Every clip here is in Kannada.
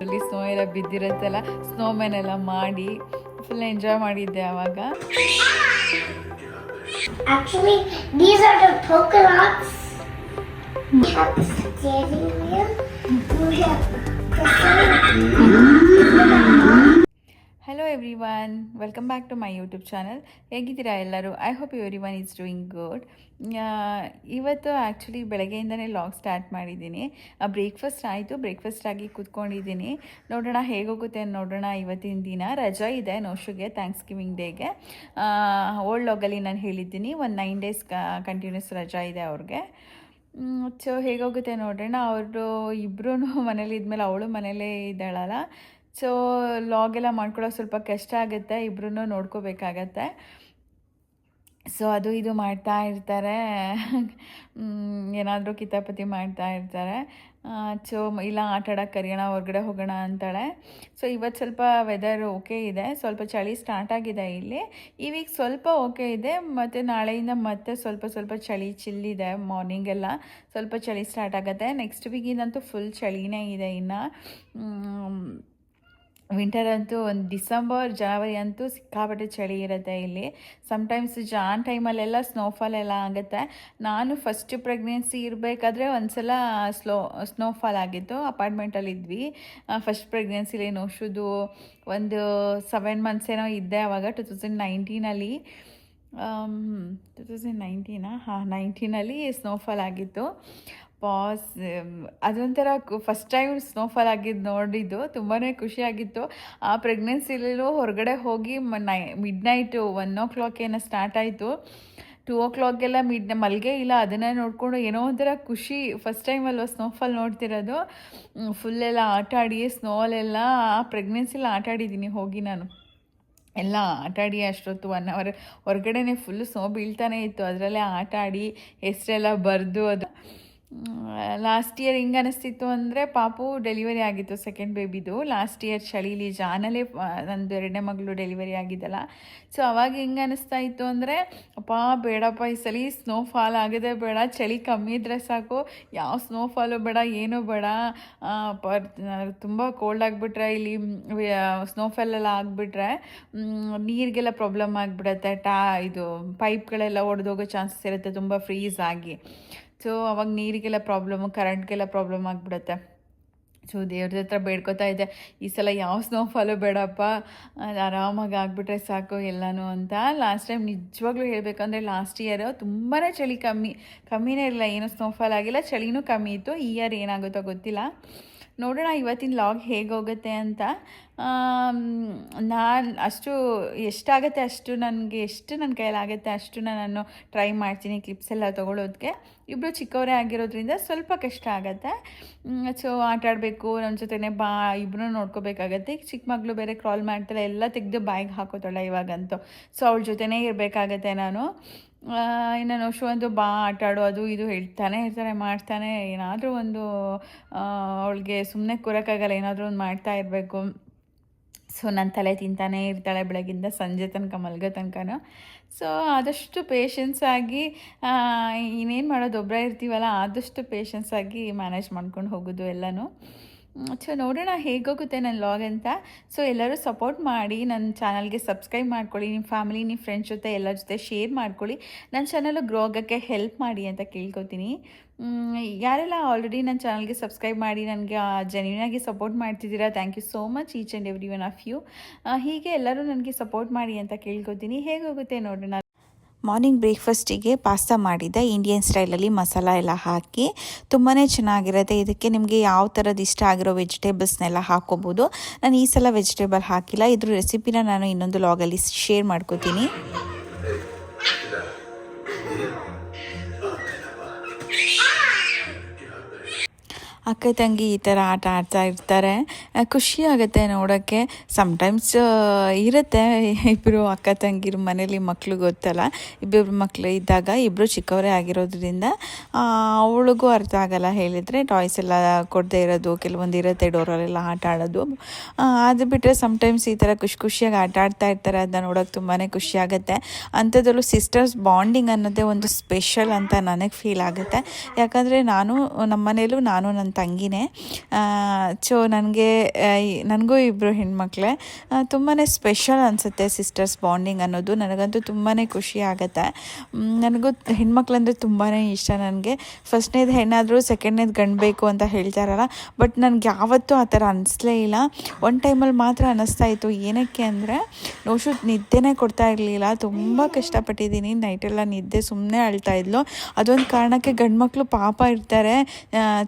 ಅಲ್ಲಿ ಸ್ನೋ ಎಲ್ಲ ಬಿದ್ದಿರತ್ತಲ್ಲ ಸ್ನೋ ಮ್ಯಾನ್ ಎಲ್ಲ ಮಾಡಿ ಫುಲ್ ಎಂಜಾಯ್ ಮಾಡಿದ್ದೆ ಅವಾಗ. Everyone welcome back to my YouTube channel ಹೇಗಿದ್ದೀರಾ ಎಲ್ಲರೂ? I hope everyone is doing good ಇವತ್ತು ಆ್ಯಕ್ಚುಲಿ ಬೆಳಗ್ಗೆಯಿಂದನೇ ಲಾಗ್ ಸ್ಟಾರ್ಟ್ ಮಾಡಿದ್ದೀನಿ. ಬ್ರೇಕ್ಫಾಸ್ಟ್ ಆಯಿತು. ಬ್ರೇಕ್ಫಾಸ್ಟ್ ಆಗಿ ಕೂತ್ಕೊಂಡಿದ್ದೀನಿ. ನೋಡೋಣ ಹೇಗೋಗುತ್ತೆ ನೋಡೋಣ ಇವತ್ತಿನ ದಿನ. ರಜಾ ಇದೆ ನೋಶುಗೆ ಥ್ಯಾಂಕ್ಸ್ ಗಿವಿಂಗ್ ಡೇಗೆ ಓಲ್ಡ್ ಲಾಗಲ್ಲಿ ನಾನು ಹೇಳಿದ್ದೀನಿ. ಒಂದು ನೈನ್ ಡೇಸ್ ಕಂಟಿನ್ಯೂಸ್ ರಜಾ ಇದೆ ಅವ್ರಿಗೆ. ಸೊ ಹೇಗೋಗುತ್ತೆ ನೋಡೋಣ ಅವರು ಇಬ್ಬರೂ ಮನೇಲಿ ಇದ್ಮೇಲೆ ಅವಳು ಮನೇಲೇ ಇದ್ದಾಳಲ್ಲ. ಸೊ ಲಾಗ್ ಎಲ್ಲ ಸ್ವಲ್ಪ ಕಷ್ಟ ಆಗುತ್ತೆ ಇಬ್ಬರೂ ನೋಡ್ಕೋಬೇಕಾಗತ್ತೆ. ಸೊ ಅದು ಇದು ಮಾಡ್ತಾ ಇರ್ತಾರೆ. ಏನಾದರೂ ಕಿತಾಪತಿ ಮಾಡ್ತಾ ಇರ್ತಾರೆ. ಸೊ ಇಲ್ಲ, ಆಟ ಆಡೋಕ್ಕೆ ಕರೆಯೋಣ, ಹೊರಗಡೆ ಹೋಗೋಣ ಅಂತಾಳೆ. ಸೊ ಇವತ್ತು ಸ್ವಲ್ಪ ವೆದರ್ ಓಕೆ ಇದೆ. ಸ್ವಲ್ಪ ಚಳಿ ಸ್ಟಾರ್ಟ್ ಆಗಿದೆ ಇಲ್ಲಿ. ಈ ವೀಕ್ ಸ್ವಲ್ಪ ಓಕೆ ಇದೆ. ಮತ್ತು ನಾಳೆಯಿಂದ ಮತ್ತೆ ಸ್ವಲ್ಪ ಸ್ವಲ್ಪ ಚಳಿ ಚಿಲ್ಲಿದೆ ಮಾರ್ನಿಂಗೆಲ್ಲ ಸ್ವಲ್ಪ ಚಳಿ ಸ್ಟಾರ್ಟ್ ಆಗುತ್ತೆ. ನೆಕ್ಸ್ಟ್ ವೀಕಿಂದಂತೂ ಫುಲ್ ಚಳಿನೇ ಇದೆ ಇನ್ನು. ವಿಂಟರ್ ಅಂತೂ ಒಂದು ಡಿಸೆಂಬರ್ ಜನವರಿ ಅಂತೂ ಸಿಕ್ಕಾಪಟ್ಟೆ ಚಳಿ ಇರುತ್ತೆ ಇಲ್ಲಿ. ಸಮ್ಟೈಮ್ಸ್ ಜಾನ್ ಟೈಮಲ್ಲೆಲ್ಲ ಸ್ನೋಫಾಲ್ ಎಲ್ಲ ಆಗುತ್ತೆ. ನಾನು ಫಸ್ಟ್ ಪ್ರೆಗ್ನೆನ್ಸಿ ಇರಬೇಕಾದ್ರೆ ಒಂದ್ಸಲ ಸ್ಲೋ ಸ್ನೋಫಾಲ್ ಆಗಿತ್ತು. ಅಪಾರ್ಟ್ಮೆಂಟಲ್ಲಿ ಇದ್ವಿ. ಫಸ್ಟ್ ಪ್ರೆಗ್ನೆನ್ಸಿಲಿ ನೋಶುದು ಒಂದು ಸೆವೆನ್ ಮಂತ್ಸ್ ಏನೋ ಇದ್ದೆ ಅವಾಗ ಟು ತೌಸಂಡ್ ನೈನ್ಟೀನಲ್ಲಿ ಟು ತೌಸಂಡ್ ನೈನ್ಟೀನಾ ಹಾಂ ನೈನ್ಟೀನಲ್ಲಿ ಸ್ನೋಫಾಲ್ ಆಗಿತ್ತು. ಪಾಸ್ ಅದೊಂಥರ ಫಸ್ಟ್ ಟೈಮ್ ಸ್ನೋಫಾಲ್ ಆಗಿದ್ದು ನೋಡಿದ್ದು ತುಂಬಾ ಖುಷಿಯಾಗಿತ್ತು. ಆ ಪ್ರೆಗ್ನೆನ್ಸಿಲೂ ಹೊರಗಡೆ ಹೋಗಿ ನೈ midnight one o'clock ಏನೋ ಸ್ಟಾರ್ಟ್ ಆಯಿತು. ಟೂ ಓ ಕ್ಲಾಕ್ಗೆಲ್ಲ ಮಿಡ್ ಮಲ್ಗೆ ಇಲ್ಲ, ಅದನ್ನೇ ನೋಡಿಕೊಂಡು ಏನೋ ಒಂಥರ ಖುಷಿ ಫಸ್ಟ್ ಟೈಮ್ ಅಲ್ವ ಸ್ನೋಫಾಲ್ ನೋಡ್ತಿರೋದು. ಫುಲ್ಲೆಲ್ಲ ಆಟ ಆಡಿ ಸ್ನೋಲೆಲ್ಲ ಆ ಪ್ರೆಗ್ನೆನ್ಸಿಲಿ ಆಟ ಆಡಿದ್ದೀನಿ ಹೋಗಿ ನಾನು. ಎಲ್ಲ ಆಟ ಆಡಿ ಅಷ್ಟೊತ್ತು ಒನ್ ಅವರ್ ಹೊರಗಡೆನೆ ಫುಲ್ಲು ಸ್ನೋ ಬೀಳ್ತಾನೆ ಇತ್ತು, ಅದರಲ್ಲೇ ಆಟ ಆಡಿ ಹೆಸರೆಲ್ಲ ಬರೆದು ಅದು. ಲಾಸ್ಟ್ ಇಯರ್ ಹಿಂಗೆ ಅನಿಸ್ತಿತ್ತು ಅಂದರೆ ಪಾಪು ಡೆಲಿವರಿ ಆಗಿತ್ತು ಸೆಕೆಂಡ್ ಬೇಬಿದು ಲಾಸ್ಟ್ ಇಯರ್ ಚಳಿಲಿ ಜಾನಲ್ಲೇ ನಂದು ಎರಡನೇ ಮಗಳು ಡೆಲಿವರಿ ಆಗಿದ್ದಲ್ಲ. ಸೊ ಅವಾಗ ಹಿಂಗೆ ಅನಿಸ್ತಾ ಇತ್ತು ಅಂದರೆ, ಅಪ್ಪ, ಬೇಡಪ್ಪ, ಈ ಸಲ ಸ್ನೋ ಫಾಲ್ ಆಗೋದೇ ಬೇಡ, ಚಳಿ ಕಮ್ಮಿ ಇದ್ದರೆ ಸಾಕು. ಯಾವ ಸ್ನೋ ಫಾಲು ಬೇಡ, ಏನೂ ಬೇಡ. ತುಂಬ ಕೋಲ್ಡ್ ಆಗಿಬಿಟ್ರೆ, ಇಲ್ಲಿ ಸ್ನೋಫಾಲ್ ಎಲ್ಲ ಆಗಿಬಿಟ್ರೆ ನೀರಿಗೆಲ್ಲ ಪ್ರಾಬ್ಲಮ್ ಆಗಿಬಿಡತ್ತೆ. ಟಾ, ಇದು ಪೈಪ್ಗಳೆಲ್ಲ ಒಡೆದೋಗೋ ಚಾನ್ಸಸ್ ಇರುತ್ತೆ, ತುಂಬ ಫ್ರೀಸ್ ಆಗಿ. ಸೊ ಅವಾಗ ನೀರಿಗೆಲ್ಲ ಪ್ರಾಬ್ಲಮ್ಮು ಕರೆಂಟ್ಗೆಲ್ಲ ಪ್ರಾಬ್ಲಮ್ ಆಗಿಬಿಡುತ್ತೆ. ಸೊ ದೇವ್ರ ಹತ್ರ ಬೇಡ್ಕೊತಾ ಇದ್ದೆ. ಈ ಸಲ ಯಾವ ಸ್ನೋಫಾಲು ಬೇಡಪ್ಪ. ಆರಾಮಾಗಿ ಆಗಿಬಿಟ್ರೆ ಸಾಕು ಎಲ್ಲನೂ ಅಂತ. ಲಾಸ್ಟ್ ಟೈಮ್ ನಿಜವಾಗ್ಲೂ ಹೇಳಬೇಕಂದ್ರೆ ಲಾಸ್ಟ್ ಇಯರ್ ತುಂಬಾ ಚಳಿ ಕಮ್ಮಿ. ಕಮ್ಮಿನೇ ಇರಲಿಲ್ಲ. ಏನೂ ಸ್ನೋಫಾಲ್ ಆಗಿಲ್ಲ. ಚಳಿನೂ ಕಮ್ಮಿ ಇತ್ತು. ಈ ಇಯರ್ ಏನಾಗುತ್ತೋ ಗೊತ್ತಿಲ್ಲ. ನೋಡೋಣ ಇವತ್ತಿನ ಲಾಗ್ ಹೇಗೆ ಹೋಗುತ್ತೆ ಅಂತ ನಾನು ಅಷ್ಟು ಎಷ್ಟಾಗುತ್ತೆ ಅಷ್ಟು ನನಗೆ ಎಷ್ಟು ನನ್ನ ಕೈಲಾಗುತ್ತೆ ಅಷ್ಟು ನಾನು ಟ್ರೈ ಮಾಡ್ತೀನಿ ಕ್ಲಿಪ್ಸ್ ಎಲ್ಲ ತೊಗೊಳೋದಕ್ಕೆ ಇಬ್ಬರು ಚಿಕ್ಕವರೇ ಆಗಿರೋದ್ರಿಂದ ಸ್ವಲ್ಪ ಕಷ್ಟ ಆಗುತ್ತೆ. ಸೊ ಆಟ ಆಡಬೇಕು ನನ್ನ ಜೊತೆನೇ ಬಾ ಇಬ್ಬರೂ ನೋಡ್ಕೋಬೇಕಾಗತ್ತೆ. ಚಿಕ್ಕ ಮಗಳು ಬೇರೆ ಕ್ರಾಲ್ ಮಾಡ್ತಾಳೆ ಎಲ್ಲ ತೆಗೆದು ಬ್ಯಾಗ್ ಹಾಕೋತಾಳೆ ಇವಾಗಂತೂ. ಸೊ ಅವಳ ಜೊತೆನೇ ಇರಬೇಕಾಗತ್ತೆ ನಾನು. ಇನ್ನು ನೋಶು ಒಂದು ಬಾ, ಆಟ ಆಡು, ಅದು ಇದು ಹೇಳ್ತಾನೆ ಇರ್ತಾರೆ, ಮಾಡ್ತಾನೆ. ಏನಾದರೂ ಒಂದು ಅವಳಿಗೆ ಸುಮ್ಮನೆ ಕೂರೋಕ್ಕಾಗಲ್ಲ, ಏನಾದರೂ ಒಂದು ಮಾಡ್ತಾ ಇರಬೇಕು. ಸೊ ನನ್ನ ತಲೆ ತಿಂತಾನೇ ಇರ್ತಾಳೆ ಬೆಳಗಿಂದ ಸಂಜೆ ತನಕ, ಮಲ್ಗೋ ತನಕನೂ. ಸೊ, ಆದಷ್ಟು ಪೇಷನ್ಸ್ ಆಗಿ ಇನ್ನೇನು ಮಾಡೋದು ಒಬ್ಬರೇ ಇರ್ತೀವಲ್ಲ, ಆದಷ್ಟು ಪೇಷನ್ಸ್ ಆಗಿ ಮ್ಯಾನೇಜ್ ಮಾಡ್ಕೊಂಡು ಹೋಗೋದು ಎಲ್ಲನೂ. ಸೊ ನೋಡೋಣ ಹೇಗೋಗುತ್ತೆ ನನ್ನ ಲಾಗ್ ಅಂತ. ಸೊ ಎಲ್ಲರೂ ಸಪೋರ್ಟ್ ಮಾಡಿ, ನನ್ನ ಚಾನಲ್ಗೆ ಸಬ್ಸ್ಕ್ರೈಬ್ ಮಾಡ್ಕೊಳ್ಳಿ, ನಿಮ್ಮ ಫ್ಯಾಮಿಲಿ ನಿಮ್ಮ ಫ್ರೆಂಡ್ಸ್ ಜೊತೆ ಎಲ್ಲರ ಜೊತೆ ಶೇರ್ ಮಾಡ್ಕೊಳ್ಳಿ. ನನ್ನ ಚಾನಲ್ ಗ್ರೋ ಆಗೋಕ್ಕೆ ಹೆಲ್ಪ್ ಮಾಡಿ ಅಂತ ಕೇಳ್ಕೊತೀನಿ. ಯಾರೆಲ್ಲ ಆಲ್ರೆಡಿ ನನ್ನ ಚಾನಲ್ಗೆ ಸಬ್ಸ್ಕ್ರೈಬ್ ಮಾಡಿ, ನನಗೆ ಜೆನ್ಯೂನಾಗಿ ಸಪೋರ್ಟ್ ಮಾಡ್ತಿದ್ದೀರಾ thank you so much each and every one of you ಹೀಗೆ ಎಲ್ಲರೂ ನನಗೆ ಸಪೋರ್ಟ್ ಮಾಡಿ ಅಂತ ಕೇಳ್ಕೊತೀನಿ. ಹೇಗೋಗುತ್ತೆ ನೋಡೋಣ. ಮಾರ್ನಿಂಗ್ ಬ್ರೇಕ್ಫಾಸ್ಟಿಗೆ ಪಾಸ್ತಾ ಮಾಡಿದ್ದೆ. ಇಂಡಿಯನ್ ಸ್ಟೈಲಲ್ಲಿ ಮಸಾಲ ಎಲ್ಲ ಹಾಕಿ ತುಂಬಾ ಚೆನ್ನಾಗಿರುತ್ತೆ. ಇದಕ್ಕೆ ನಿಮಗೆ ಯಾವ ಥರದ್ದು ಇಷ್ಟ ಆಗಿರೋ ವೆಜಿಟೇಬಲ್ಸ್ನೆಲ್ಲ ಹಾಕೋಬೋದು. ನಾನು ಈ ಸಲ ವೆಜಿಟೇಬಲ್ ಹಾಕಿಲ್ಲ. ಇದ್ರ ರೆಸಿಪಿನ ನಾನು ಇನ್ನೊಂದು ಲಾಗಲ್ಲಿ ಶೇರ್ ಮಾಡ್ಕೋತೀನಿ. ಅಕ್ಕ ತಂಗಿ ಈ ಥರ ಆಟ ಆಡ್ತಾ ಇರ್ತಾರೆ. ಖುಷಿ ಆಗುತ್ತೆ ನೋಡೋಕ್ಕೆ. ಸಮ್ಟೈಮ್ಸ್ ಇರುತ್ತೆ. ಇಬ್ಬರು ಅಕ್ಕ ತಂಗಿರು ಮನೇಲಿ ಮಕ್ಕಳು ಗೊತ್ತಲ್ಲ. ಇಬ್ಬಿಬ್ರು ಮಕ್ಕಳು ಇದ್ದಾಗ ಇಬ್ಬರು ಚಿಕ್ಕವರೇ ಆಗಿರೋದ್ರಿಂದ ಅವಳಿಗೂ ಅರ್ಥ ಆಗಲ್ಲ ಹೇಳಿದರೆ ಟಾಯ್ಸ್ ಎಲ್ಲ ಕೊಡದೇ ಇರೋದು, ಕೆಲವೊಂದು ಇರುತ್ತೆ ಡೋರಲ್ಲೆಲ್ಲ ಆಟ ಆಡೋದು. ಅದು ಬಿಟ್ಟರೆ ಸಮ್ಟೈಮ್ಸ್ ಈ ಥರ ಖುಷಿ ಖುಷಿಯಾಗಿ ಆಟ ಆಡ್ತಾ ಇರ್ತಾರೆ ಅದನ್ನ ನೋಡೋಕೆ ತುಂಬಾ ಖುಷಿ ಆಗುತ್ತೆ. ಅಂಥದ್ರಲ್ಲೂ ಸಿಸ್ಟರ್ಸ್ ಬಾಂಡಿಂಗ್ ಅನ್ನೋದೇ ಒಂದು ಸ್ಪೆಷಲ್ ಅಂತ ನನಗೆ ಫೀಲ್ ಆಗುತ್ತೆ. ಯಾಕಂದರೆ ನಾನು ನಮ್ಮ ಮನೇಲೂ ನಾನು ನನ್ನ ತಂಗಿನೇ. ಸೊ ನನಗೆ ನನಗೂ ಇಬ್ಬರು ಹೆಣ್ಮಕ್ಳೇ. ತುಂಬಾ ಸ್ಪೆಷಲ್ ಅನಿಸುತ್ತೆ ಸಿಸ್ಟರ್ಸ್ ಬಾಂಡಿಂಗ್ ಅನ್ನೋದು. ನನಗಂತೂ ತುಂಬಾ ಖುಷಿ ಆಗುತ್ತೆ. ನನಗೂ ಹೆಣ್ಮಕ್ಳಂದರೆ ತುಂಬಾ ಇಷ್ಟ ನನಗೆ. ಫಸ್ಟ್ನೇದು ಹೆಣ್ಣಾದರೂ ಸೆಕೆಂಡ್ನೇದು ಗಂಡು ಬೇಕು ಅಂತ ಹೇಳ್ತಾರಲ್ಲ ಬಟ್ ನನಗೆ ಯಾವತ್ತೂ ಆ ಥರ ಅನಿಸ್ಲೇ ಇಲ್ಲ. ಒನ್ ಟೈಮಲ್ಲಿ ಮಾತ್ರ ಅನ್ನಿಸ್ತಾ ಇತ್ತು. ಏನಕ್ಕೆ ಅಂದರೆ ನೋಶು ನಿದ್ದೆನೇ ಕೊಡ್ತಾ ಇರಲಿಲ್ಲ. ತುಂಬ ಕಷ್ಟಪಟ್ಟಿದ್ದೀನಿ. ನೈಟೆಲ್ಲ ನಿದ್ದೆ ಸುಮ್ಮನೆ ಅಳ್ತಾ ಇದ್ಲು. ಅದೊಂದು ಕಾರಣಕ್ಕೆ ಗಂಡು ಮಕ್ಕಳು ಪಾಪ ಇರ್ತಾರೆ.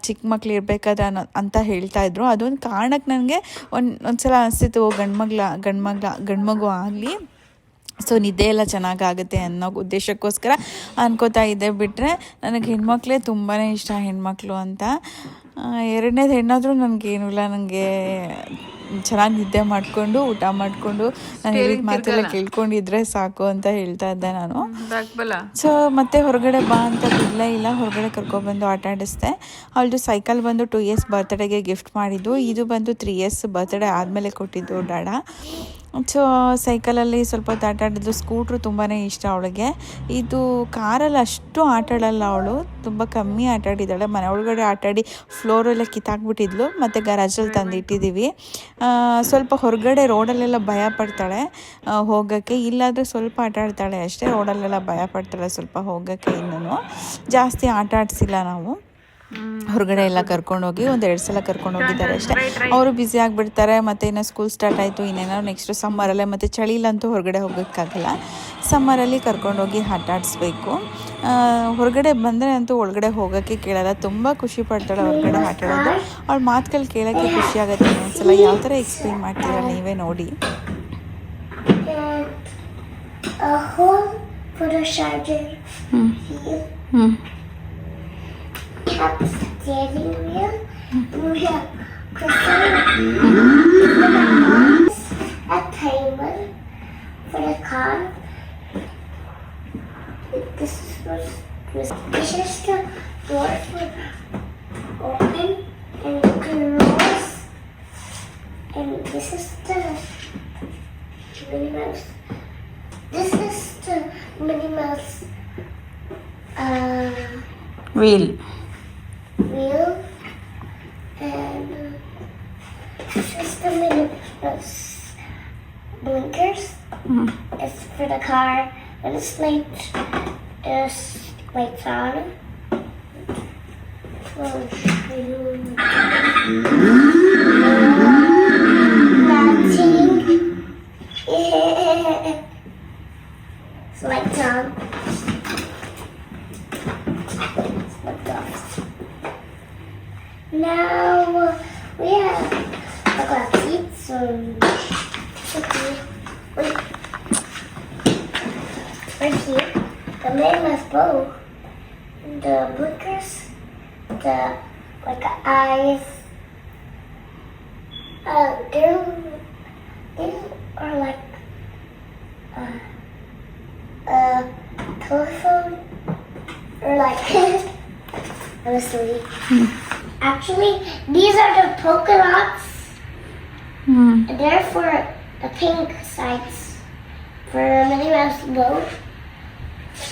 ಚಿಕ್ಕ ಮಕ್ಳು ಇರಬೇಕಾದ್ರೆ ಅನ್ನೋ ಅಂತ ಹೇಳ್ತಾ ಇದ್ರು. ಅದೊಂದು ಕಾರಣಕ್ಕೆ ನನಗೆ ಒಂದು ಒಂದ್ಸಲ ಅನಿಸ್ತಿತ್ತು ಗಂಡು ಮಗ್ಳ ಗಂಡು ಮಗ್ಳ ಗಂಡು ಮಗು ಆಗಲಿ. ಸೊ, ನಿದ್ದೆ ಎಲ್ಲ ಚೆನ್ನಾಗಾಗುತ್ತೆ ಅನ್ನೋ ಉದ್ದೇಶಕ್ಕೋಸ್ಕರ ಅನ್ಕೋತಾ ಇದ್ದೆ. ಬಿಟ್ಟರೆ ನನಗೆ ಹೆಣ್ಮಕ್ಳೇ ತುಂಬಾ ಇಷ್ಟ, ಹೆಣ್ಮಕ್ಳು ಅಂತ. ಎರಡನೇದು ಹೆಣ್ಣಾದರೂ ನನಗೇನಿಲ್ಲ ನನಗೆ ಚೆನ್ನಾಗಿ ನಿದ್ದೆ ಮಾಡಿಕೊಂಡು ಊಟ ಮಾಡಿಕೊಂಡು ನಾನು ಹೇಳಿದ ಮಾತೆಲ್ಲ ಕೇಳ್ಕೊಂಡಿದ್ರೆ ಸಾಕು ಅಂತ ಹೇಳ್ತಾ ಇದ್ದೆ ನಾನು. ಸೊ ಮತ್ತೆ ಹೊರಗಡೆ ಬಾ ಅಂತ ಬಿಡಲೇ ಇಲ್ಲ. ಹೊರಗಡೆ ಕರ್ಕೊಬಂದು ಆಟ ಆಡಿಸ್ದೆ. ಅವಳದು ಸೈಕಲ್ ಬಂದು ಟೂ ಇಯರ್ಸ್ ಬರ್ತ್ಡೇಗೆ ಗಿಫ್ಟ್ ಮಾಡಿದ್ದು. ಇದು ಬಂದು ತ್ರೀ ಇಯರ್ಸ್ ಬರ್ತ್ಡೇ ಆದಮೇಲೆ ಕೊಟ್ಟಿದ್ದು ಡಾಡ. ಸೊ, ಸೈಕಲಲ್ಲಿ ಸ್ವಲ್ಪ ಹೊತ್ತು ಆಟ ಆಡಿದ್ಲು ಸ್ಕೂಟ್ರು ತುಂಬಾ ಇಷ್ಟ ಅವಳಿಗೆ. ಇದು ಕಾರಲ್ಲಿ ಅಷ್ಟು ಆಟ ಆಡಲ್ಲ ಅವಳು. ತುಂಬ ಕಮ್ಮಿ ಆಟ ಆಡಿದ್ದಾಳೆ. ಮನೆ ಒಳಗಡೆ ಆಟಾಡಿ ಫ್ಲೋರೆಲ್ಲ ಕಿತ್ತಾಕ್ಬಿಟ್ಟಿದ್ಲು. ಮತ್ತು ಗರಾಜಲ್ಲಿ ತಂದಿಟ್ಟಿದ್ದೀವಿ ಸ್ವಲ್ಪ ಹೊರಗಡೆ ರೋಡಲ್ಲೆಲ್ಲ ಭಯ ಪಡ್ತಾಳೆ. ಹೋಗೋಕ್ಕೆ. ಇಲ್ಲಾದರೆ ಸ್ವಲ್ಪ ಆಟ ಆಡ್ತಾಳೆ ಅಷ್ಟೇ. ರೋಡಲ್ಲೆಲ್ಲ ಭಯ ಪಡ್ತಾಳೆ ಸ್ವಲ್ಪ ಹೋಗೋಕ್ಕೆ ಇನ್ನೂ ಜಾಸ್ತಿ ಆಟ ಆಡಿಸಿಲ್ಲ ನಾವು. ಹೊರಗಡೆ ಎಲ್ಲ ಕರ್ಕೊಂಡೋಗಿ ಒಂದು ಎರಡು ಸಲ ಕರ್ಕೊಂಡು ಹೋಗಿದ್ದಾರೆ ಅಷ್ಟೇ ಅವರು ಬ್ಯುಸಿ ಆಗಿಬಿಡ್ತಾರೆ ಮತ್ತು ಇನ್ನು ಸ್ಕೂಲ್ ಸ್ಟಾರ್ಟ್ ಆಯಿತು ಇನ್ನೇನೋ ನೆಕ್ಸ್ಟ್ ಸಮ್ಮರಲ್ಲೇ ಮತ್ತು ಚಳಿಲಂತೂ ಹೊರಗಡೆ ಹೋಗೋಕ್ಕಾಗಲ್ಲ. ಸಮ್ಮರಲ್ಲಿ ಕರ್ಕೊಂಡೋಗಿ ಆಟ ಆಡಿಸ್ಬೇಕು. ಹೊರಗಡೆ ಬಂದರೆ ಅಂತೂ ಒಳಗಡೆ ಹೋಗೋಕ್ಕೆ ಕೇಳಲ್ಲ ತುಂಬ ಖುಷಿ ಪಡ್ತಾಳೆ ಹೊರಗಡೆ ಆಟ ಆಡೋದು. ಅವಳ ಮಾತುಗಳು ಕೇಳೋಕ್ಕೆ ಖುಷಿ ಆಗುತ್ತೆ ಒಂದ್ಸಲ ಯಾವ ಥರ ಎಕ್ಸ್ಪ್ಲೇನ್ ಮಾಡ್ತೀರಾ ನೀವೇ ನೋಡಿ. Hmm a for the steering wheel. We have Christmas, a timer for the car. This is for this. Is the door for open and close. And this is the Minnie. This is the Minnie Mouse uh, wheel will and system in the blinkers. Mm. It's for the car when it's light just lights on. We'll lights on. The blinkers, the like eyes. Uh, they're these are like uh, a telephone or like honestly. Actually, these are the polka dots. And they're for the pink sides for Minnie Mouse boat.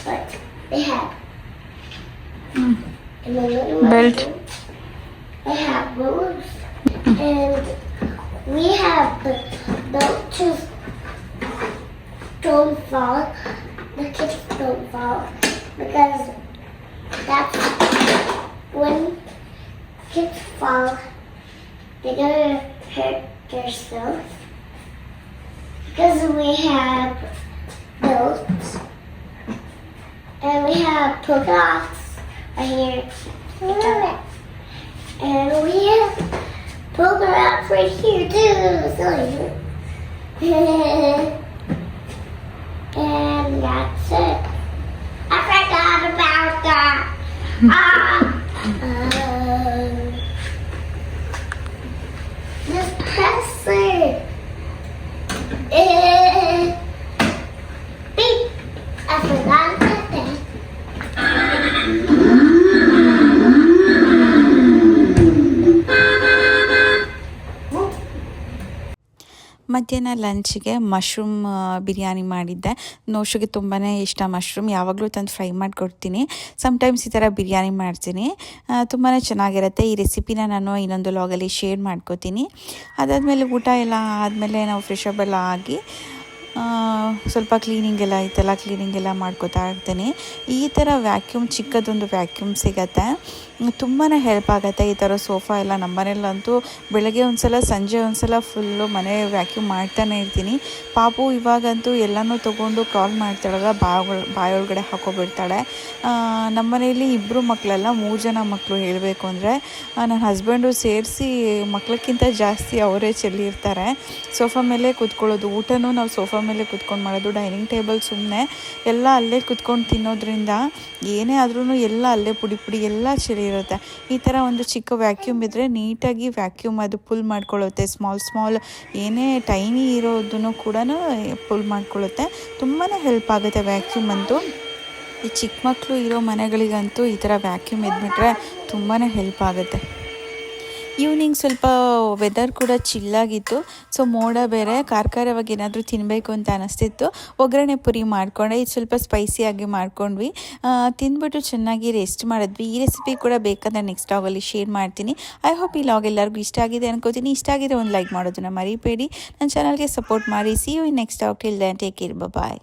But they have Minnie Belt. boat, They have balloons. And we have the boat to don't fall. The kids don't fall because that's when kids fall, they're gonna hurt themselves. Because we have boats and we have polka dots right here. And we have polka dots right here too. So and that's it. I forgot about that. ah. ಮಧ್ಯಾಹ್ನ ಲಂಚ್ಗೆ ಮಶ್ರೂಮ್ ಬಿರಿಯಾನಿ ಮಾಡಿದ್ದೆ. ನೋಶಿಗೆ ತುಂಬಾ ಇಷ್ಟ ಮಶ್ರೂಮ್. ಯಾವಾಗಲೂ ತಂದು ಫ್ರೈ ಮಾಡಿಕೊಡ್ತೀನಿ. ಸಮ್ಟೈಮ್ಸ್ ಈ ಥರ ಬಿರಿಯಾನಿ ಮಾಡ್ತೀನಿ. ತುಂಬಾ ಚೆನ್ನಾಗಿರುತ್ತೆ. ಈ ರೆಸಿಪಿನ ನಾನು ಇನ್ನೊಂದು ಲಾಗಲ್ಲಿ ಶೇರ್ ಮಾಡ್ಕೋತೀನಿ. ಅದಾದಮೇಲೆ ಊಟ ಎಲ್ಲ ಆದಮೇಲೆ ನಾವು ಫ್ರೆಶ್ ಅಪ್ ಎಲ್ಲ ಆಗಿ ಸ್ವಲ್ಪ ಕ್ಲೀನಿಂಗ್ ಎಲ್ಲ ಐತೆಲ್ಲ ಕ್ಲೀನಿಂಗ್ ಎಲ್ಲ ಮಾಡ್ಕೋತಾ ಇರ್ತೀನಿ. ಈ ಥರ ವ್ಯಾಕ್ಯೂಮ್ ಚಿಕ್ಕದೊಂದು ವ್ಯಾಕ್ಯೂಮ್ ಸಿಗತ್ತೆ. ತುಂಬಾ ಹೆಲ್ಪ್ ಆಗುತ್ತೆ ಈ ಥರ ಸೋಫಾ ಎಲ್ಲ. ನಮ್ಮ ಮನೆಯಲ್ಲಂತೂ ಬೆಳಗ್ಗೆ ಒಂದು ಸಲ ಸಂಜೆ ಒಂದು ಸಲ ಫುಲ್ಲು ಮನೆ ವ್ಯಾಕ್ಯೂಮ್ ಮಾಡ್ತಾನೆ ಇರ್ತೀನಿ. ಪಾಪು ಇವಾಗಂತೂ ಎಲ್ಲನೂ ತೊಗೊಂಡು ಕಾಲ್ ಮಾಡ್ತಾಳಲ್ಲ ಬಾಯೊಳ ಬಾಯೊಳಗಡೆ ಹಾಕೋಬಿಡ್ತಾಳೆ. ನಮ್ಮ ಮನೆಯಲ್ಲಿ ಇಬ್ಬರು ಮಕ್ಕಳಲ್ಲ ಮೂರು ಜನ ಮಕ್ಕಳು ಹೇಳಬೇಕು ಅಂದರೆ ನನ್ನ ಹಸ್ಬೆಂಡು ಸೇರಿಸಿ ಮಕ್ಕಳಕ್ಕಿಂತ ಜಾಸ್ತಿ ಅವರೇ ಚೆಲ್ಲಿರ್ತಾರೆ. ಸೋಫಾ ಮೇಲೆ ಕೂತ್ಕೊಳ್ಳೋದು, ಊಟನೂ ನಾವು ಸೋಫಾ ಮೇಲೆ ಕೂತ್ಕೊಂಡು ಮಾಡೋದು ಡೈನಿಂಗ್ ಟೇಬಲ್ ಸುಮ್ಮನೆ ಎಲ್ಲ ಅಲ್ಲೇ ಕೂತ್ಕೊಂಡು ತಿನ್ನೋದ್ರಿಂದ ಏನೇ ಆದ್ರೂ ಎಲ್ಲ ಅಲ್ಲೇ ಪುಡಿ ಪುಡಿ ಎಲ್ಲ ಚೆಲ್ಲಿ ಇರುತ್ತೆ. ಈ ಥರ ಒಂದು ಚಿಕ್ಕ ವ್ಯಾಕ್ಯೂಮ್ ಇದ್ದರೆ ನೀಟಾಗಿ ವ್ಯಾಕ್ಯೂಮ್ ಅದು ಪುಲ್ ಮಾಡ್ಕೊಳ್ಳುತ್ತೆ. ಸ್ಮಾಲ್ ಸ್ಮಾಲ್ ಏನೇ ಟೈನಿ ಇರೋದನ್ನು ಕೂಡ ಪುಲ್ ಮಾಡ್ಕೊಳ್ಳುತ್ತೆ. ತುಂಬಾ ಹೆಲ್ಪ್ ಆಗುತ್ತೆ ವ್ಯಾಕ್ಯೂಮ್ ಅಂತೂ. ಈ ಚಿಕ್ಕ ಮಕ್ಕಳು ಇರೋ ಮನೆಗಳಿಗಂತೂ ಈ ಥರ ವ್ಯಾಕ್ಯೂಮ್ ಇದ್ಬಿಟ್ರೆ ತುಂಬಾ ಹೆಲ್ಪ್ ಆಗುತ್ತೆ. ಈವ್ನಿಂಗ್ ಸ್ವಲ್ಪ ವೆದರ್ ಕೂಡ ಚಿಲ್ಲಾಗಿತ್ತು ಸೊ ಮೋಡ ಬೇರೆ ಕಾರ್ಖಾರವಾಗಿ ಏನಾದರೂ ತಿನ್ನಬೇಕು ಅಂತ ಅನಿಸ್ತಿತ್ತು. ಒಗ್ಗರಣೆ ಪುರಿ ಮಾಡಿಕೊಂಡೆ, ಇದು ಸ್ವಲ್ಪ ಸ್ಪೈಸಿಯಾಗಿ ಮಾಡ್ಕೊಂಡ್ವಿ. ತಿಂದ್ಬಿಟ್ಟು ಚೆನ್ನಾಗಿ ರೆಸ್ಟ್ ಮಾಡಿದ್ವಿ. ಈ ರೆಸಿಪಿ ಕೂಡ ಬೇಕಂದ್ರೆ ನೆಕ್ಸ್ಟ್ ಲಾಗಲ್ಲಿ ಶೇರ್ ಮಾಡ್ತೀನಿ. ಐ ಹೋಪ್ ಈ ಲಾಗ್ ಎಲ್ಲರಿಗೂ ಇಷ್ಟ ಆಗಿದೆ ಅನ್ಕೋತೀನಿ. ಇಷ್ಟ ಆಗಿದೆ ಒಂದು ಲೈಕ್ ಮಾಡೋದನ್ನ ಮರಿಬೇಡಿ. ನನ್ನ ಚಾನಲ್ಗೆ ಸಪೋರ್ಟ್ ಮಾಡಿ. See you next log till then take care bye